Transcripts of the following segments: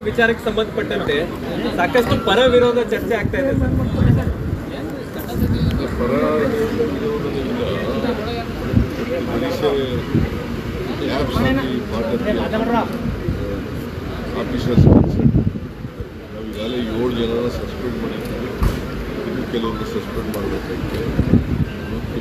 ವಿಚಾರಕ್ಕೆ ಸಂಬಂಧಪಟ್ಟಂತೆ ಸಾಕಷ್ಟು ಪರ ವಿರೋಧ ಚರ್ಚೆ ಆಗ್ತಾ ಇದೆ ಸರ್. ಪರ ಆಫೀಸರ್ಸ್ ನಾವು ಏಳು ಜನರ ಸಸ್ಪೆಂಡ್ ಮಾಡಿದ್ದೀವಿ. ಇನ್ನು ಕೆಲವರನ್ನು ಸಸ್ಪೆಂಡ್ ಮಾಡಬೇಕಾಗಿದೆ ಮತ್ತು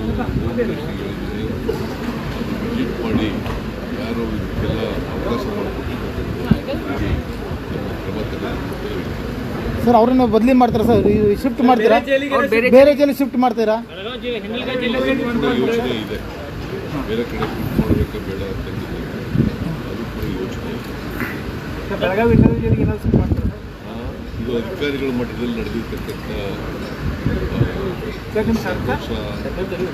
ಸರ್ ಅವ್ರನ್ನ ಬದಲಿ ಮಾಡ್ತಾರ ಸರ್? ಶಿಫ್ಟ್ ಮಾಡ್ತೀರಾ? ಬೇರೆ ಜೈಲಿಗೆ ಶಿಫ್ಟ್ ಮಾಡ್ತೀರಾ? ಯೋಚನೆ ಇದೆ. ಬೇರೆ ಕಡೆ ಶಿಫ್ಟ್ ಮಾಡಬೇಕಾ ಬೇಡ ಅಂತಂದಿದೆ ಅದು ಕೂಡ ಯೋಚನೆ ಇದೆ ಬೆಳಗಾವಿ ಜೈಲಿಗೆ ಏನಾದ್ರು ಶಿಫ್ಟ್ ಮಾಡ್ತಾರೆ ಆ, ಇದು ಅಧಿಕಾರಿಗಳ ಮಟ್ಟದಲ್ಲಿ ನಡೆದಿರ್ತಕ್ಕಂಥ ಸರ್ ನಿಮ್ಮ ಸರ್ಕಾರ? ವರ್ಷ ದುಡ್ಡು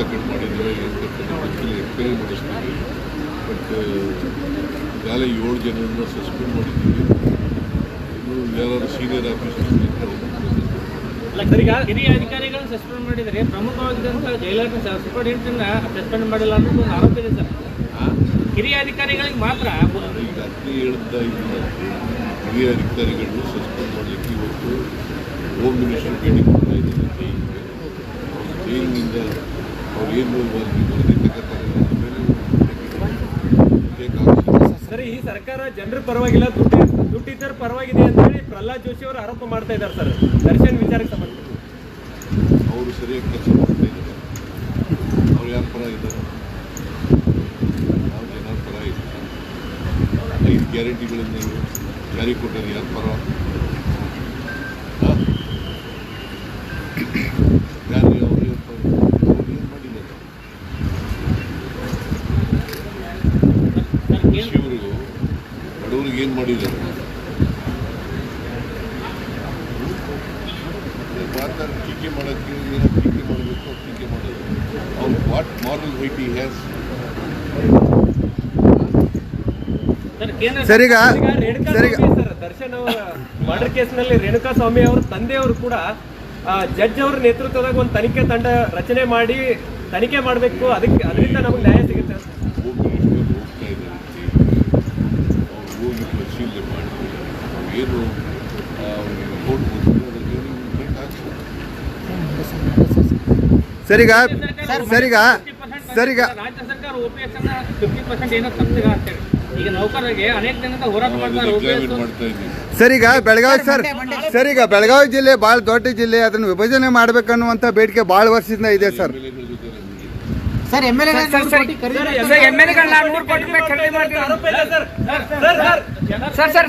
ತಗೊಂಡು ಮಾಡಿದ್ದೇವೆ ಅಂತಕ್ಕಂಥ ಗೊತ್ತಿಲ್ಲ ಎಕ್ಸ್ಪೈರಿ ಮಾಡಿಸ್ತೀವಿ. ಬಟ್ ಈಗಾಗಲೇ ಏಳು ಜನರನ್ನ ಸಸ್ಪೆಂಡ್ ಮಾಡಿದ್ದೀವಿ. ಸೀನಿಯರ್ ಆಫೀಸರ್ಸ್ ಹಿರಿಯ ಅಧಿಕಾರಿಗಳನ್ನ ಸಸ್ಪೆಂಡ್ ಮಾಡಿದರೆ ಪ್ರಮುಖವಾಗಿದ್ದಂಥ ಜೈಲರ್ನ ಸೂಪರಿಂಟೆಂಡನ್ನ ಸಸ್ಪೆಂಡ್ ಮಾಡಿಲ್ಲ ಅನ್ನೋದು ಒಂದು ಆರೋಪ ಇದೆ ಸರ್. ಹಿರಿಯ ಅಧಿಕಾರಿಗಳಿಗೆ ಮಾತ್ರ ಈಗ ಅಗ್ನಿ ಹೇಳ್ತಾ ಇದ್ದೀನಿ ಹಿರಿಯ ಅಧಿಕಾರಿಗಳನ್ನು ಸಸ್ಪೆಂಡ್ ಮಾಡಲಿಕ್ಕೆ ಇವತ್ತು ಹೋಮ್ ಮಿನಿಸ್ಟರ್ ಭೇಟಿ ಕೊಡ್ತಾ ಇದ್ದೀನಿ ಜೈಲಿಗೆ ಅವ್ರು ಜೈಲಿನಿಂದ ಅವ್ರು ಏನು ವರದಿ ಈ ಸರ್ಕಾರ ಜನರ ಪರವಾಗಿಲ್ಲ, ದುಡ್ಡು ದುಡ್ಡಿದ್ದರ ಪರವಾಗಿದೆ ಅಂತ ಹೇಳಿ ಪ್ರಹ್ಲಾದ್ ಜೋಶಿ ಅವರು ಆರೋಪ ಮಾಡ್ತಾ ಇದ್ದಾರೆ ಸರ್. ದರ್ಶನ್ ವಿಚಾರಕ್ಕೆ ಸಂಬಂಧಪಟ್ಟ ಅವರು ಸರಿಯಾಗಿ ಕೆಲಸ ಮಾಡ್ತಾ ಇದ್ದಾರೆ. ಅವ್ರು ಯಾರ ಪರ ಇದ್ದಾರೆ? ನಾವು ಜನರ ಪರ ಇದ್ದಾರೆ? ಐದು ಗ್ಯಾರಂಟಿಗಳನ್ನು ಜಾರಿ ಕೊಟ್ಟರೆ ಯಾರ ಪರ ಹಾ? ಯಾರು ಅವ್ರು ಯಾರ ಪರ? ಅವ್ರು ಏನ್ ಮಾಡಿದ್ದಾರೆ ಕೃಷಿಯವರು ಬಡವರಿಗೆ ಏನು ಮಾಡಿದ್ದಾರೆ? ಮಾತಾಡಿ ಟೀಕೆ ಮಾಡೋಕ್ಕೆ ಏನೋ ಟೀಕೆ ಮಾಡಬೇಕು ಅವ್ರು ಟೀಕೆ ಮಾಡೋದು ಅವ್ನು what moral right he has sir ಕೇಂದ್ರ ಸರ್ ಈಗ ಈಗ ರೇಣುಕಾ ಸರ್ ಸ್ವಾಮಿ ಸರ್ ದರ್ಶನ್ ಅವರ ಮರ್ಡರ್ ಕೇಸ್ನಲ್ಲಿ ರೇಣುಕಾ ಸ್ವಾಮಿ ಅವರ ತಂದೆಯವರು ಕೂಡ ಜಡ್ಜ್ ಅವರ ನೇತೃತ್ವದಾಗ ಒಂದು ತನಿಖೆ ತಂಡ ರಚನೆ ಮಾಡಿ ತನಿಖೆ ಮಾಡಬೇಕು ಅದಕ್ಕೆ ಅದರಿಂದ ನಮಗೆ ನ್ಯಾಯ ಸಿಗುತ್ತೆ ಅಂತ. ಹೋಮ್ ಮಿನಿಸ್ಟರ್ ಹೋಗ್ತಾ ಇದ್ದಾರೆ ಅವ್ರು ಹೋಗಿ ಪರಿಶೀಲನೆ ಮಾಡಿ ಏನು ಸರಿಗ ಸರಿಗ ಅದಕ್ಕೆ ಟೇಕ್ ಆಕ್ಷನ್ ಸರ್ ಈಗ ಸರ್ ಈಗ ಸರ್ ಈಗ ರಾಜ್ಯ ಸರ್ಕಾರ ಫಿಫ್ಟಿ ಪರ್ಸೆಂಟ್ ಏನೋ ತಪ್ಪಿಗ ಅಂತೇಳಿ ಈಗ ನೌಕರರಿಗೆ ಅನೇಕ ದಿನದ ಹೋರಾಟ ಮಾಡ್ತಾರೆ ಸರ್ ಈಗ ಬೆಳಗಾವಿ ಸರ್ ಸರ್ ಈಗ ಬೆಳಗಾವಿ ಜಿಲ್ಲೆ ಭಾಳ ದೊಡ್ಡ ಜಿಲ್ಲೆ ಅದನ್ನು ವಿಭಜನೆ ಮಾಡ್ಬೇಕನ್ನುವಂಥ ಬೇಡಿಕೆ ಭಾಳ ವರ್ಷದಿಂದ ಇದೆ sir M L sir M L sir sir, sir sir sir